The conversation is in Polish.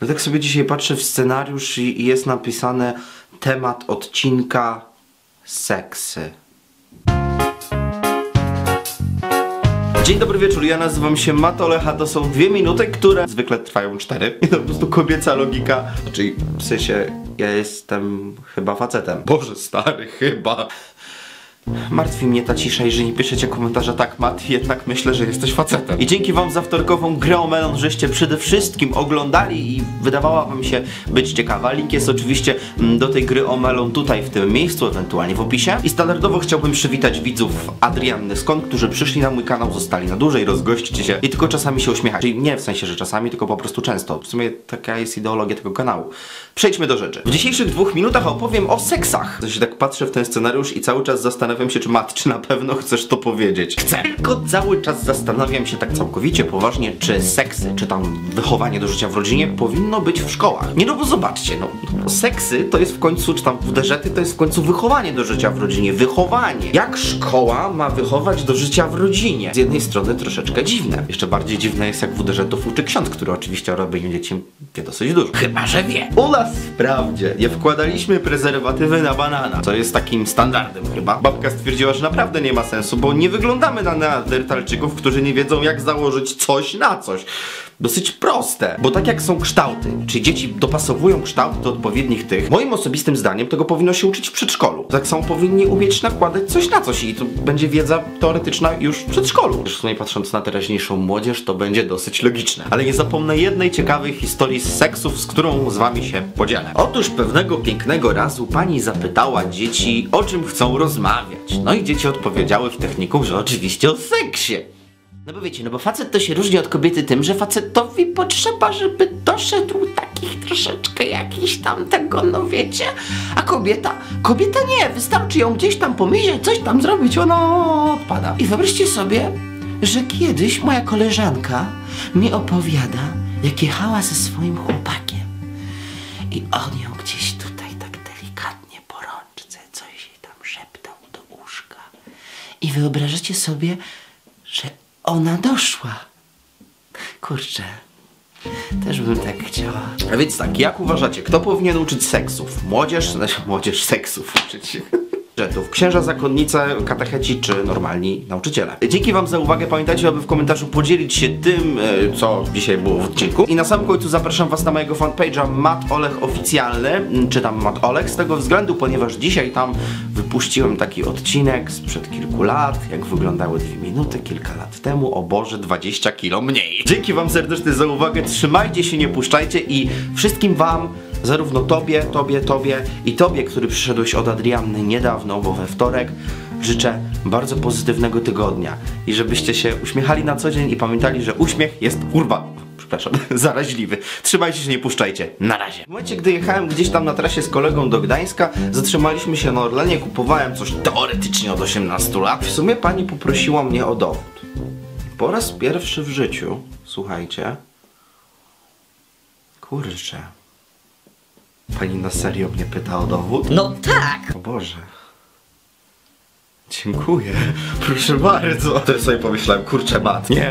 No tak sobie dzisiaj patrzę w scenariusz i jest napisane temat odcinka seksy. Dzień dobry wieczór, ja nazywam się Matt Olecha, to są dwie minuty, które zwykle trwają cztery. I to po prostu kobieca logika, czyli w sensie ja jestem chyba facetem. Boże stary, chyba. Martwi mnie ta cisza, jeżeli piszecie komentarza tak Matt, jednak myślę, że jesteś facetem. I dzięki wam za wtorkową grę o melon, żeście przede wszystkim oglądali i wydawała wam się być ciekawa. Link jest oczywiście mm, do tej gry o melon tutaj w tym miejscu, ewentualnie w opisie. I standardowo chciałbym przywitać widzów Adrianny Skąd, którzy przyszli na mój kanał, zostali na dłużej, rozgośćcie się i tylko czasami się uśmiechać. Czyli nie w sensie, że czasami, tylko po prostu często. W sumie taka jest ideologia tego kanału. Przejdźmy do rzeczy. W dzisiejszych dwóch minutach opowiem o seksach. To się tak patrzę w ten scenariusz i cały czas zastanawiam się, czy Mat, czy na pewno chcesz to powiedzieć. Chcę. Tylko cały czas zastanawiam się tak całkowicie poważnie, czy seksy, czy tam wychowanie do życia w rodzinie powinno być w szkołach. Nie no bo zobaczcie, no, no seksy to jest w końcu, czy tam WDŻety to jest w końcu wychowanie do życia w rodzinie. Wychowanie. Jak szkoła ma wychować do życia w rodzinie? Z jednej strony troszeczkę dziwne. Jeszcze bardziej dziwne jest jak WDŻ-ów uczy ksiądz, który oczywiście robieniu dzieci wie dosyć dużo. Chyba, że wie. U nas wprawdzie nie wkładaliśmy prezerwatywy na banana, co jest takim standardem chyba. Babka stwierdziła, że naprawdę nie ma sensu, bo nie wyglądamy na neandertalczyków, którzy nie wiedzą jak założyć coś na coś. Dosyć proste, bo tak jak są kształty, czyli dzieci dopasowują kształt do odpowiednich tych, moim osobistym zdaniem tego powinno się uczyć w przedszkolu. Tak samo powinni umieć nakładać coś na coś i to będzie wiedza teoretyczna już w przedszkolu. Sumie patrząc na teraźniejszą młodzież, to będzie dosyć logiczne. Ale nie zapomnę jednej ciekawej historii z seksów, z którą z wami się podzielę. Otóż pewnego pięknego razu pani zapytała dzieci, o czym chcą rozmawiać. No i dzieci odpowiedziały w technikum, że oczywiście o seksie. No bo wiecie, no bo facet to się różni od kobiety tym, że facetowi potrzeba, żeby doszedł takich troszeczkę jakiś tam tego, no wiecie, a kobieta, kobieta nie, wystarczy ją gdzieś tam pomyśleć, coś tam zrobić, ona odpada. I wyobraźcie sobie, że kiedyś moja koleżanka mi opowiada, jak jechała ze swoim chłopakiem i on ją gdzieś tutaj tak delikatnie po rączce coś jej tam szeptał do uszka. I wyobrażacie sobie, ona doszła. Kurczę. Też bym tak chciała. A więc tak, jak uważacie, kto powinien uczyć seksów? Młodzież? Znaczy, młodzież seksów uczyć. Żetów. Księża, zakonnice, katecheci czy normalni nauczyciele. Dzięki wam za uwagę. Pamiętajcie, aby w komentarzu podzielić się tym, e, co dzisiaj było w odcinku. I na samym końcu zapraszam was na mojego fanpage'a Matt Olech Oficjalny, m, czy tam Matt Olech, z tego względu, ponieważ dzisiaj tam wypuściłem taki odcinek sprzed kilku lat, jak wyglądały dwie minuty kilka lat temu. O Boże, 20 kilo mniej. Dzięki wam serdecznie za uwagę. Trzymajcie się, nie puszczajcie i wszystkim wam zarówno tobie, tobie, tobie i tobie, który przyszedłeś od Adrianny niedawno, bo we wtorek, życzę bardzo pozytywnego tygodnia i żebyście się uśmiechali na co dzień i pamiętali, że uśmiech jest kurwa. Przepraszam, zaraźliwy. Trzymajcie się, nie puszczajcie. Na razie. W momencie, gdy jechałem gdzieś tam na trasie z kolegą do Gdańska, zatrzymaliśmy się na Orlenie, kupowałem coś teoretycznie od 18 lat. W sumie pani poprosiła mnie o dowód. Po raz pierwszy w życiu, słuchajcie, kurczę, Pani na serio mnie pyta o dowód? No tak! O Boże. Dziękuję. Proszę bardzo. To sobie pomyślałem, kurczę mat. Nie.